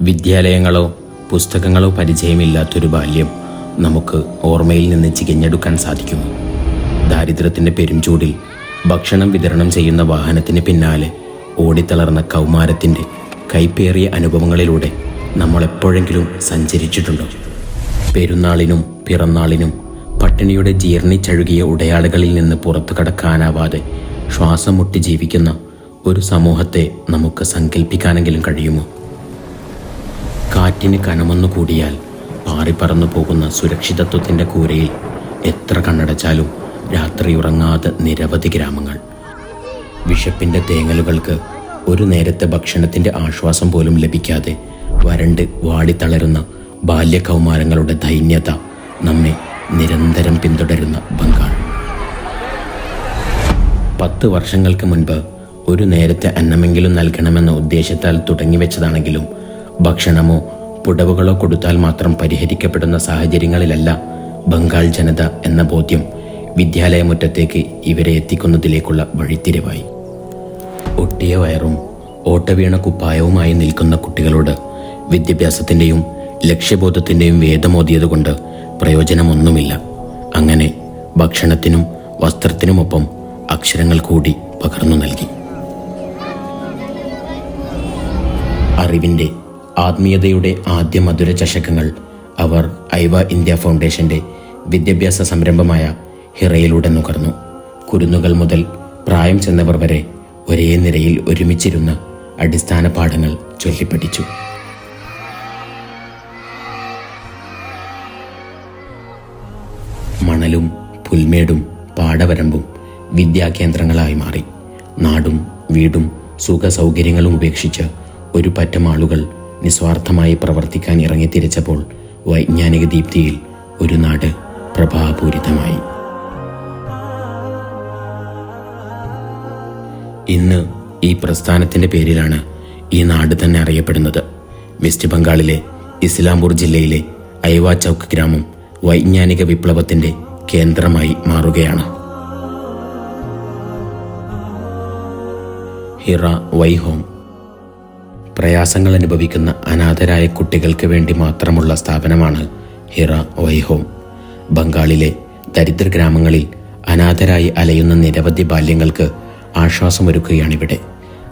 വിദ്യാലയങ്ങളോ പുസ്തകങ്ങളോ പരിചയമില്ലാത്തൊരു ബാല്യം നമുക്ക് ഓർമ്മയിൽ നിന്ന് ചികഞ്ഞെടുക്കാൻ സാധിക്കുന്നു ദാരിദ്ര്യത്തിന്റെ പെരുംചൂടിൽ ഭക്ഷണം വിതരണം ചെയ്യുന്ന വാഹനത്തിന് പിന്നാലെ ഓടിത്തളർന്ന കൗമാരത്തിന്റെ കൈപ്പേറിയ അനുഭവങ്ങളിലൂടെ നമ്മൾ എപ്പോഴെങ്കിലും സഞ്ചരിച്ചിട്ടുണ്ടോ? പെരുന്നാളിനും പിറന്നാളിനും പട്ടിണിയുടെ ജീർണിച്ചഴുകിയ ഉടയാളുകളിൽ നിന്ന് പുറത്തു കടക്കാനാവാതെ ശ്വാസം മുട്ടി ജീവിക്കുന്ന ഒരു സമൂഹത്തെ നമുക്ക് സങ്കല്പിക്കാനെങ്കിലും കഴിയുമോ? കാറ്റിന് കനമൊന്നു കൂടിയാൽ പാറിപ്പറന്നു പോകുന്ന സുരക്ഷിതത്വത്തിന്റെ കൂരയിൽ എത്ര കണ്ണടച്ചാലും രാത്രി ഉറങ്ങാതെ നിരവധി ഗ്രാമങ്ങൾ. വിശപ്പിന്റെ തേങ്ങലുകൾക്ക് ഒരു നേരത്തെ ഭക്ഷണത്തിന്റെ ആശ്വാസം പോലും ലഭിക്കാതെ വരണ്ട് വാടിത്തളരുന്ന ബാല്യകൗമാരങ്ങളുടെ ദൈന്യത നമ്മെ നിരന്തരം പിന്തുടരുന്ന ബംഗാൾ പത്ത് വർഷങ്ങൾക്ക് മുൻപ് ഒരു നേരത്തെ അന്നമെങ്കിലും നൽകണമെന്ന ഉദ്ദേശത്താൽ തുടങ്ങിവെച്ചതാണെങ്കിലും ഭക്ഷണമോ പുടവുകളോ കൊടുത്താൽ മാത്രം പരിഹരിക്കപ്പെടുന്ന സാഹചര്യങ്ങളിലല്ല ബംഗാൾ ജനത എന്ന ബോധ്യം വിദ്യാലയമുറ്റത്തേക്ക് ഇവരെ എത്തിക്കുന്നതിലേക്കുള്ള വഴിത്തിരിവായി. ഒട്ടിയ വയറും ഓട്ടവീണ കുപ്പായവുമായി നിൽക്കുന്ന കുട്ടികളോട് വിദ്യാഭ്യാസത്തിന്റെയും ലക്ഷ്യബോധത്തിന്റെയും വേദമോതിയതുകൊണ്ട് പ്രയോജനമൊന്നുമില്ല. അങ്ങനെ ഭക്ഷണത്തിനും വസ്ത്രത്തിനുമൊപ്പം അക്ഷരങ്ങൾ കൂടി പകർന്നു നൽകി. അറിവിന്റെ ആത്മീയതയുടെ ആദ്യ മധുര ചഷകങ്ങൾ അവർ ഐവ ഇന്ത്യ ഫൗണ്ടേഷന്റെ വിദ്യാഭ്യാസ സംരംഭമായ ഹിറയിലൂടെ നുകർന്നു. കുരുന്നുകൾ മുതൽ പ്രായം ചെന്നവർ വരെ ഒരേ നിരയിൽ ഒരുമിച്ചിരുന്ന അടിസ്ഥാന പാഠങ്ങൾ ചൊല്ലിപ്പഠിച്ചു. മണലും പുൽമേടും പാടവരമ്പും വിദ്യാകേന്ദ്രങ്ങളായി മാറി. നാടും വീടും സുഖസൗകര്യങ്ങളും ഉപേക്ഷിച്ച് ഒരു പറ്റം ആളുകൾ നിസ്വാർത്ഥമായി പ്രവർത്തിക്കാൻ ഇറങ്ങിത്തിരിച്ചപ്പോൾ വൈജ്ഞാനിക ദീപ്തിയിൽ ഒരു നാട് പ്രഭാപൂരിതമായി. ഇന്ന് ഈ പ്രസ്ഥാനത്തിന്റെ പേരിലാണ് ഈ നാട് തന്നെ അറിയപ്പെടുന്നത്. വെസ്റ്റ് ബംഗാളിലെ ഇസ്ലാംപൂർ ജില്ലയിലെ ഐവ ചൗക്ക് ഗ്രാമം വൈജ്ഞാനിക വിപ്ലവത്തിന്റെ കേന്ദ്രമായി മാറുകയാണ്. ഹിറ വൈഹോം പ്രയാസങ്ങൾ അനുഭവിക്കുന്ന അനാഥരായ കുട്ടികൾക്ക് വേണ്ടി മാത്രമുള്ള സ്ഥാപനമാണ് ഹിറ വൈഹോം ബംഗാളിലെ ദരിദ്ര ഗ്രാമങ്ങളിൽ അനാഥരായി അലയുന്ന നിരവധി ബാല്യങ്ങൾക്ക് ആശ്വാസമൊരുക്കുകയാണിവിടെ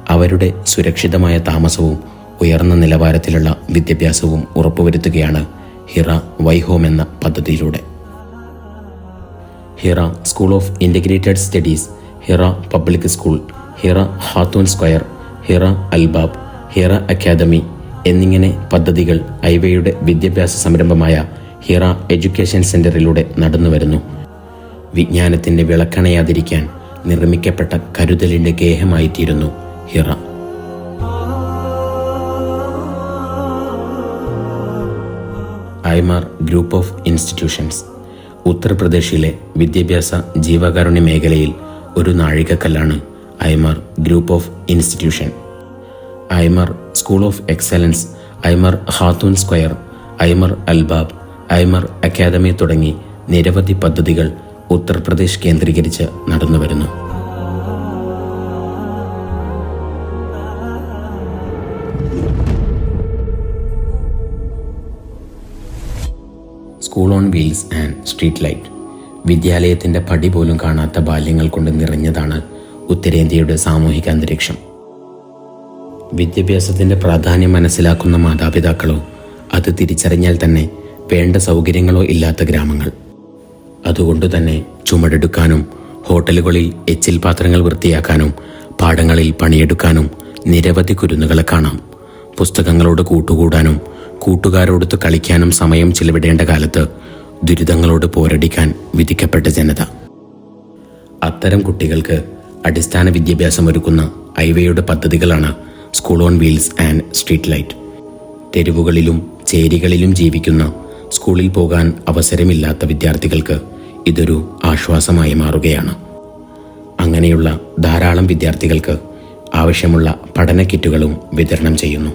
അവരുടെ സുരക്ഷിതമായ താമസവും ഉയർന്ന നിലവാരത്തിലുള്ള വിദ്യാഭ്യാസവും ഉറപ്പുവരുത്തുകയാണ് ഹിറ വൈഹോം എന്ന പദ്ധതിയിലൂടെ. Hira school of integrated studies Hira public school Hira Hathoon square Hira Albab Hira academy എന്നിങ്ങനെ പദ്ധതികൾ ഐവയുടെ വിദ്യാഭ്യാസ സംരംഭമായ ഹിറ എഡ്യൂക്കേഷൻ സെന്ററിലൂടെ നടന്നുവരുന്നു വിജ്ഞാനത്തിന്റെ വിളക്കണയാതിരിക്കാൻ നിർമ്മിക്കപ്പെട്ട കരുതലിന്റെ ഗേഹമായിത്തീരുന്നു Hira. Aimar group of institutions ഉത്തർപ്രദേശിലെ വിദ്യാഭ്യാസ ജീവകാരുണ്യ മേഖലയിൽ ഒരു നാഴികക്കല്ലാണ് Aimar group of institution. Aimar school of excellence Aimar Hathoon square Aimar Albab Aimar academy തുടങ്ങി നിരവധി പദ്ധതികൾ ഉത്തർപ്രദേശ് കേന്ദ്രീകരിച്ച് നടന്നുവരുന്നു school on wheels and street light. വിദ്യാലയത്തിന്റെ പടി പോലും കാണാത്ത ബാല്യങ്ങൾ കൊണ്ട് നിറഞ്ഞതാണ് ഉത്തരേന്ത്യയുടെ സാമൂഹിക അന്തരീക്ഷം. വിദ്യാഭ്യാസത്തിന്റെ പ്രാധാന്യം മനസ്സിലാക്കുന്ന മാതാപിതാക്കളോ അത് തിരിച്ചറിഞ്ഞാൽ തന്നെ വേണ്ട സൗകര്യങ്ങളോ ഇല്ലാത്ത ഗ്രാമങ്ങൾ. അതുകൊണ്ട് തന്നെ ചുമടെടുക്കാനും ഹോട്ടലുകളിൽ എച്ചിൽ പാത്രങ്ങൾ വൃത്തിയാക്കാനും പാടങ്ങളിൽ പണിയെടുക്കാനും നിരവധി കുരുന്നുകളെ കാണാം. പുസ്തകങ്ങളോട് കൂട്ടുകൂടാനും കൂട്ടുകാരോടൊത്ത് കളിക്കാനും സമയം ചിലവിടേണ്ട കാലത്ത് ദുരിതങ്ങളോട് പോരടിക്കാൻ വിധിക്കപ്പെട്ട ജനത. അത്തരം കുട്ടികൾക്ക് അടിസ്ഥാന വിദ്യാഭ്യാസം ഒരുക്കുന്ന ഐവയുടെ പദ്ധതികളാണ് school on wheels and street light. തെരുവുകളിലും ചേരികളിലും ജീവിക്കുന്ന സ്കൂളിൽ പോകാൻ അവസരമില്ലാത്ത വിദ്യാർത്ഥികൾക്ക് ഇതൊരു ആശ്വാസമായി മാറുകയാണ്. അങ്ങനെയുള്ള ധാരാളം വിദ്യാർത്ഥികൾക്ക് ആവശ്യമുള്ള പഠന കിറ്റുകളും വിതരണം ചെയ്യുന്നു.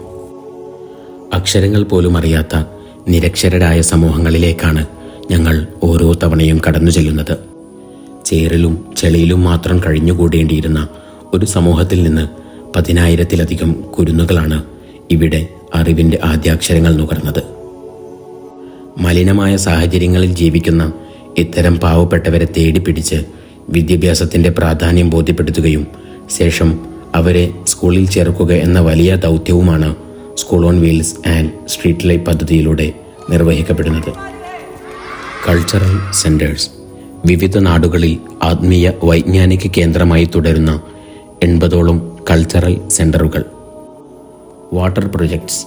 അക്ഷരങ്ങൾ പോലും അറിയാത്ത നിരക്ഷരരായ സമൂഹങ്ങളിലേക്കാണ് ഞങ്ങൾ ഓരോ തവണയും കടന്നു ചെല്ലുന്നത്. ചേറിലും ചെളിയിലും മാത്രം കഴിഞ്ഞുകൂടേണ്ടിയിരുന്ന ഒരു സമൂഹത്തിൽ നിന്ന് പതിനായിരത്തിലധികം കുരുന്നുകളാണ് ഇവിടെ അറിവിന്റെ ആദ്യാക്ഷരങ്ങൾ നുകർന്നത്. മലിനമായ സാഹചര്യങ്ങളിൽ ജീവിക്കുന്ന ഇത്തരം പാവപ്പെട്ടവരെ തേടിപ്പിടിച്ച് വിദ്യാഭ്യാസത്തിന്റെ പ്രാധാന്യം ബോധ്യപ്പെടുത്തുകയും ശേഷം അവരെ സ്കൂളിൽ ചേർക്കുക എന്ന വലിയ ദൗത്യവുമാണ് school on wheels and street life പദ്ധതിയിലൂടെ നിർവഹിക്കപ്പെടുന്നത്. കൾച്ചറൽ സെന്റേഴ്സ് വിവിധ നാടുകളിൽ ആത്മീയ വൈജ്ഞാനിക കേന്ദ്രമായി തുടരുന്ന എൺപതോളം കൾച്ചറൽ സെന്ററുകൾ വാട്ടർ പ്രൊജക്ട്സ്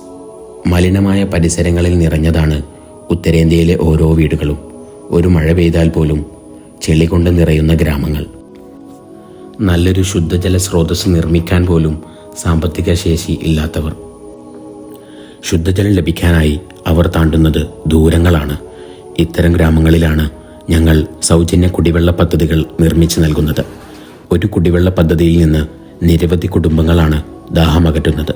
മലിനമായ പരിസരങ്ങളിൽ നിറഞ്ഞതാണ് ഉത്തരേന്ത്യയിലെ ഓരോ വീടുകളും. ഒരു മഴ പെയ്താൽ പോലും ചെളി കൊണ്ട് നിറയുന്ന ഗ്രാമങ്ങൾ. നല്ലൊരു ശുദ്ധജല സ്രോതസ് നിർമ്മിക്കാൻ പോലും സാമ്പത്തിക ശേഷി ഇല്ലാത്തവർ. ശുദ്ധജലം ലഭിക്കാനായി അവർ താണ്ടുന്നത് ദൂരങ്ങളാണ്. ഇത്തരം ഗ്രാമങ്ങളിലാണ് ഞങ്ങൾ സൗജന്യ കുടിവെള്ള പദ്ധതികൾ നിർമ്മിച്ചു നൽകുന്നത്. ഒരു കുടിവെള്ള പദ്ധതിയിൽ നിന്ന് നിരവധി കുടുംബങ്ങളാണ് ദാഹമകറ്റുന്നത്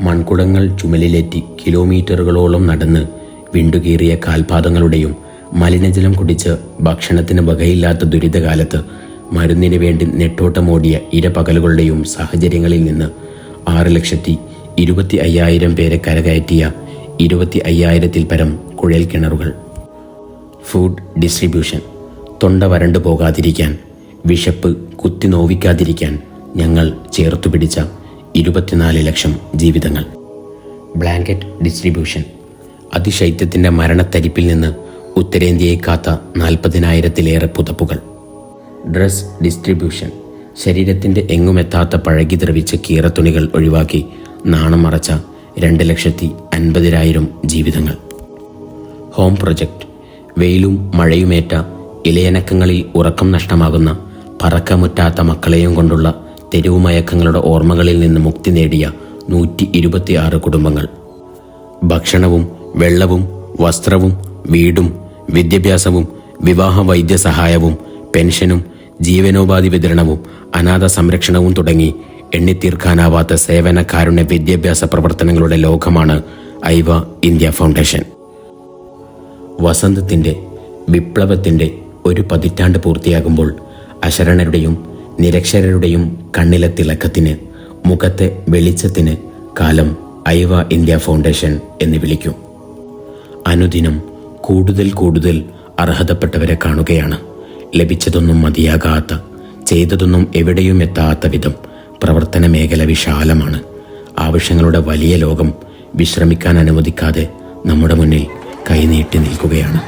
മൺകുടങ്ങൾ ചുമലിലേറ്റി കിലോമീറ്ററുകളോളം നടന്ന് വിണ്ടുകീറിയ കാൽപാദങ്ങളുടെയും മലിനജലം കുടിച്ച് ഭക്ഷണത്തിന് വകയില്ലാത്ത ദുരിതകാലത്ത് മരുന്നിന് വേണ്ടി നെട്ടോട്ടമോടിയ ഇരപകലുകളുടെയും സാഹചര്യങ്ങളിൽ നിന്ന് ആറ് ലക്ഷത്തി ഇരുപത്തി അയ്യായിരം പേരെ കരകയറ്റിയ ഇരുപത്തി അയ്യായിരത്തിൽ പരം കുഴൽ കിണറുകൾ. ഫുഡ് ഡിസ്ട്രിബ്യൂഷൻ തൊണ്ട വരണ്ടു പോകാതിരിക്കാൻ വിശപ്പ് കുത്തി നോവിക്കാതിരിക്കാൻ ഞങ്ങൾ ചേർത്തു പിടിച്ച ഇരുപത്തിനാല് ലക്ഷം ജീവിതങ്ങൾ. ബ്ലാങ്കറ്റ് ഡിസ്ട്രിബ്യൂഷൻ അതിശൈത്യത്തിന്റെ മരണത്തരിപ്പിൽ നിന്ന് ഉത്തരേന്ത്യയെ കാത്ത നാൽപ്പതിനായിരത്തിലേറെ പുതപ്പുകൾ. ഡ്രസ് ഡിസ്ട്രിബ്യൂഷൻ ശരീരത്തിന്റെ എങ്ങുമെത്താത്ത പഴകി ദ്രവിച്ച കീറത്തുണികൾ ഒഴിവാക്കി നാണം മറച്ച രണ്ട് ലക്ഷത്തി അൻപതിനായിരം ജീവിതങ്ങൾ. ഹോം പ്രൊജക്റ്റ് വെയിലും മഴയുമേറ്റ ഇലയനക്കങ്ങളിൽ ഉറക്കം നഷ്ടമാകുന്ന പറക്കമുറ്റാത്ത മക്കളെയും കൊണ്ടുള്ള തെരുവുമയക്കങ്ങളുടെ ഓർമ്മകളിൽ നിന്ന് മുക്തി നേടിയ നൂറ്റി ഇരുപത്തിയാറ് കുടുംബങ്ങൾ. ഭക്ഷണവും വെള്ളവും വസ്ത്രവും വീടും വിദ്യാഭ്യാസവും വിവാഹ വൈദ്യസഹായവും പെൻഷനും ജീവനോപാധി വിതരണവും അനാഥ സംരക്ഷണവും തുടങ്ങി എണ്ണിത്തീർക്കാനാവാത്ത സേവന കാരുണ്യ വിദ്യാഭ്യാസ പ്രവർത്തനങ്ങളുടെ ലോകമാണ് ഐവ ഇന്ത്യ ഫൗണ്ടേഷൻ. വസന്തത്തിന്റെ വിപ്ലവത്തിന്റെ ഒരു പതിറ്റാണ്ട് പൂർത്തിയാകുമ്പോൾ അശരണരുടെയും നിരക്ഷരരുടെയും കണ്ണിലെ തിളക്കത്തിന് മുഖത്തെ വെളിച്ചത്തിന് കാലം ഐവ ഇന്ത്യ ഫൗണ്ടേഷൻ എന്ന് വിളിക്കും. അനുദിനം കൂടുതൽ കൂടുതൽ അർഹതപ്പെട്ടവരെ കാണുകയാണ്. ലഭിച്ചതൊന്നും മതിയാകാത്ത ചെയ്തതൊന്നും എവിടെയും എത്താത്ത വിധം പ്രവർത്തന മേഖല വിശാലമാണ്. ആവശ്യങ്ങളുടെ വലിയ ലോകം വിശ്രമിക്കാൻ അനുവദിക്കാതെ നമ്മുടെ മുന്നിൽ കൈനീട്ടി നിൽക്കുകയാണ്.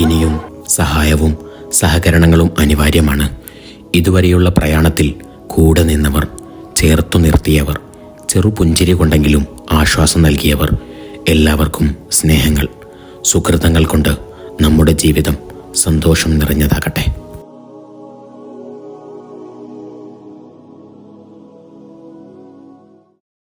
ഇനിയും സഹായവും സഹകരണങ്ങളും അനിവാര്യമാണ്. ഇതുവരെയുള്ള പ്രയാണത്തിൽ കൂടെ നിന്നവർ ചേർത്തു നിർത്തിയവർ ചെറുപുഞ്ചിരി കൊണ്ടെങ്കിലും ആശ്വാസം നൽകിയവർ എല്ലാവർക്കും സ്നേഹങ്ങൾ. സുഹൃതങ്ങൾ കൊണ്ട് നമ്മുടെ ജീവിതം സന്തോഷം നിറഞ്ഞതാകട്ടെ.